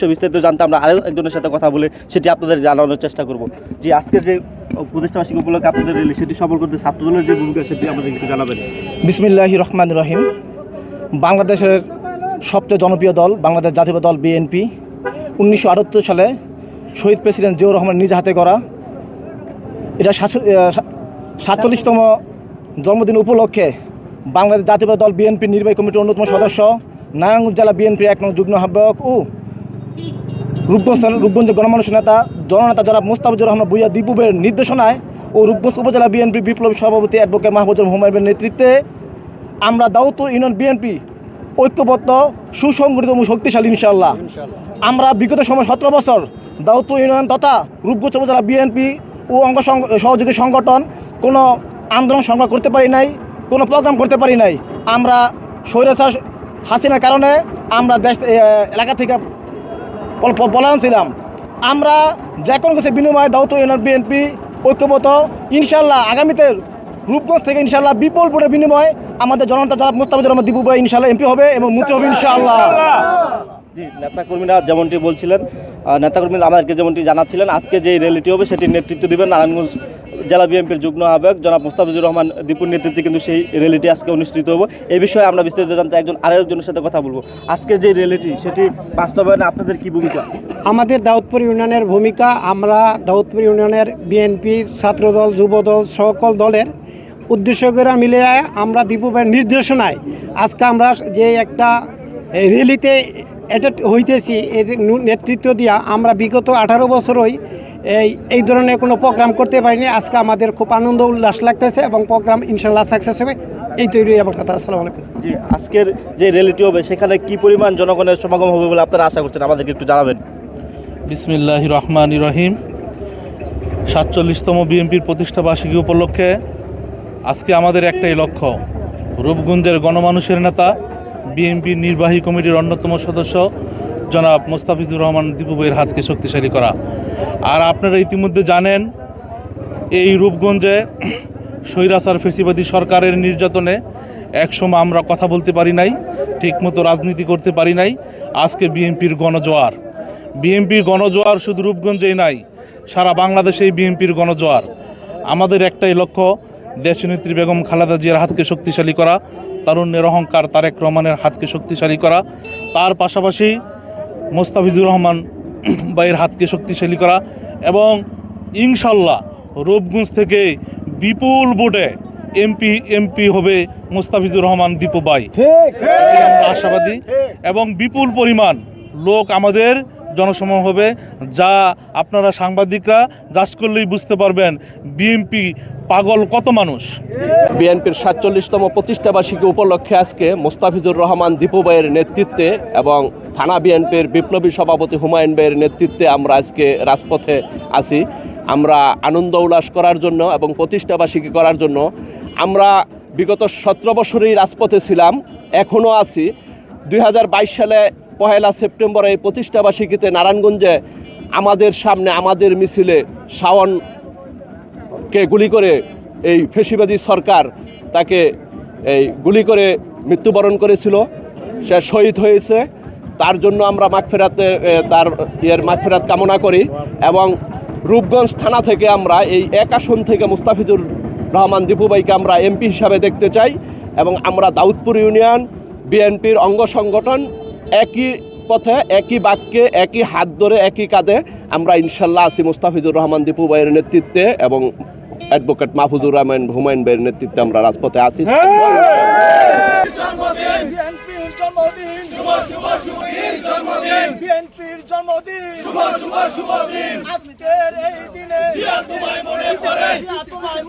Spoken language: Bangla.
বিস্তারিত জানতে আমরা আরও একজনের সাথে কথা বলে সেটি আপনাদের জানানোর চেষ্টা করব। যে আজকের যে প্রতিষ্ঠাবার্ষিকী উপলক্ষে আপনাদের রেলি, সেটি সফল করতে ছাত্রদলের যে ভূমিকা, সেটি আমাদের একটু জানাবেন। বিসমিল্লাহ রহমান রহিম। বাংলাদেশের সবচেয়ে জনপ্রিয় দল, বাংলাদেশ জাতীয় দল বিএনপি। উনিশশো আটাত্তর সালে শহীদ প্রেসিডেন্ট জিয়াউর রহমান নিজ হাতে করা এটা সাতচল্লিশতম জন্মদিন উপলক্ষে বাংলাদেশ জাতীয় দল বিএনপি নির্বাহী কমিটির অন্যতম সদস্য, নারায়ণগঞ্জ জেলা বিএনপির এক নং যুগ্ম আহ্বায়ক ও রূপগঞ্জ রূপগঞ্জের গণমানুষ নেতা জননেতা জনাব মোস্তাফিজুর রহমান ভুইয়া দীপুবের নির্দেশনায় ও রূপগঞ্জ উপজেলা বিএনপি বিপ্লবী সভাপতি অ্যাডভোকেট মাহবুজুর হুমায়ুনের নেতৃত্বে আমরা দাউদপুর ইউনিয়ন বিএনপি ঐক্যবদ্ধ সুসংগঠিত এবং শক্তিশালী ইনশাল্লাহ আমরা বিগত সময় সতেরো বছর দাউদপুর ইউনিয়ন তথা রূপগঞ্জ উপজেলা বিএনপি ও অঙ্গ সহযোগী সংগঠন কোনো আন্দোলন সংগ্রাম করতে পারি নাই কোনো প্রোগ্রাম করতে পারি নাই। আমরা স্বৈরাচার হাসিনার কারণে আমরা দেশ এলাকা থেকে পলায়ন ছিলাম আমরা যে কোনো কিছু বিনিময়ে দাউত ইউনিয়ন বিএনপি ঐক্যবদ্ধ। ইনশাল্লাহ আগামীতে রূপগঞ্জ থেকে ইনশাল্লাহ বিপুল ভোটের বিনিময়ে আমাদের জনতা জনাব মুস্তাফিজুর রহমান দিবু ভাই ইনশাল্লাহ এমপি হবে এবং মুক্তি হবে ইনশাল্লাহ। জি, নেতাকর্মীরা যেমনটি বলছিলেন নেতাকর্মীরা আমাদেরকে যেমনটি জানাচ্ছিলেন, আজকে যে র্যালিটি হবে, সেটির নেতৃত্ব দেবেন নারায়ণগঞ্জ জেলা বিএনপির যুগ্ম আহ্বায়ক জনাব মুস্তাফিজুর রহমান দীপুর নেতৃত্বে কিন্তু সেই র্যালিটি আজকে অনুষ্ঠিত হবে। এই বিষয়ে আমরা বিস্তারিত জানতে একজন আরেকজনের সাথে কথা বলব। আজকের যে র্যালিটি, সেটি বাস্তবায়নে আপনাদের কি ভূমিকা? আমাদের দাউদপুর ইউনিয়নের ভূমিকা, আমরা দাউদপুর ইউনিয়নের বিএনপি, ছাত্রদল, যুবদল, সকল দলের উদ্দেশ্যকরা মিলে আমরা দীপুবের নির্দেশনায় আজকে আমরা যে একটা র্যালিতে এটা হইতেছি, এর নেতৃত্ব দিয়া আমরা বিগত আঠারো বছরই এই এই ধরনের কোনো প্রোগ্রাম করতে পারিনি। আজকে আমাদের খুব আনন্দ উল্লাস লাগতেছে এবং প্রোগ্রাম ইনশাল্লাহ সাকসেস হবে। এই তৈরি আমার কথা। আসসালামু আলাইকুম। জি আজকের যে র্যালিটি হবে সেখানে কি পরিমাণ জনগণের সমাগম হবে বলে আপনারা আশা করছেন? আমাদেরকে একটু জানাবেন। বিসমিল্লাহ রহমান রহিম। সাতচল্লিশতম বিএনপির প্রতিষ্ঠা বার্ষিকী উপলক্ষে আজকে আমাদের একটাই লক্ষ্য। রূপগঞ্জের গণমানুষের নেতা বিএনপির নির্বাহী কমিটির অন্যতম সদস্য জনাব মোস্তাফিজুর রহমান দীপু ভাইয়ের হাতকে শক্তিশালী করা। আর আপনারা ইতিমধ্যে জানেন, এই রূপগঞ্জে স্বৈরাচার ফেসিবাদী সরকারের নির্যাতনে একসময় আমরা কথা বলতে পারি নাই, ঠিকমতো রাজনীতি করতে পারি নাই। আজকে বিএনপির গণজোয়ার। বিএনপির গণজোয়ার শুধু রূপগঞ্জেই নাই, সারা বাংলাদেশেই বিএনপির গণজোয়ার। আমাদের একটাই লক্ষ্য, দেশনেত্রী বেগম খালেদা জিয়ার হাতকে শক্তিশালী করা, তারুণ্যের অহংকার তারেক রহমানের হাতকে শক্তিশালী করা। তার পাশাপাশি মোস্তাফিজুর রহমান ভাইয়ের হাতকে শক্তিশালী করা এবং ইনশাল্লাহ রূপগঞ্জ থেকে বিপুল ভোটে এমপি এমপি হবে মোস্তাফিজুর রহমান দীপু বাই আমরা আশাবাদী এবং বিপুল পরিমাণ লোক আমাদের জনসমূহ হবে যা আপনারা সাংবাদিকরা যাচ করলেই বুঝতে পারবেন বিএমপি পাগল কত মানুষ? বিএনপির সাতচল্লিশতম প্রতিষ্ঠাবার্ষিকী উপলক্ষে আজকে মোস্তাফিজুর রহমান দীপু ভাইয়ের নেতৃত্বে এবং থানা বিএনপির বিপ্লবী সভাপতি হুমায়ুন ভাইয়ের নেতৃত্বে আমরা আজকে রাজপথে আছি। আমরা আনন্দ উল্লাস করার জন্য এবং প্রতিষ্ঠাবার্ষিকী করার জন্য আমরা বিগত সতেরো বছরই রাজপথে ছিলাম, এখনও আছি। দুই হাজার বাইশ সালে পহেলা সেপ্টেম্বরে এই প্রতিষ্ঠাবার্ষিকীতে নারায়ণগঞ্জে আমাদের সামনে আমাদের মিছিলে শাওন কে গুলি করে এই ফেসিবাদী সরকার তাকে এই গুলি করে মৃত্যুবরণ করেছিল, সে শহীদ হয়েছে। তার জন্য আমরা মাগফেরাতে তার ইয়ের মাগফেরাত কামনা করি এবং রূপগঞ্জ থানা থেকে আমরা এই এক আসন থেকে মুস্তাফিজুর রহমান দীপুবাইকে আমরা এমপি হিসাবে দেখতে চাই এবং আমরা দাউদপুর ইউনিয়ন, বিএনপির অঙ্গ সংগঠন একই পথে, একই বাক্যে, একই হাত ধরে, একই কাঁধে আমরা ইনশাল্লাহ আছি মুস্তাফিজুর রহমান দীপু ভাইয়ের নেতৃত্বে এবং অ্যাডভোকেট মাহফুজুর রহমান হুমায়ুন বের নেতৃত্বে আমরা রাজপথে আছি। জন্মদিন। শুভ শুভ শুভ জন্মদিন। বিএনপির জন্মদিন। শুভ শুভ শুভ দিন। আজকের এই দিনে তোমায় মনে করে। তোমায়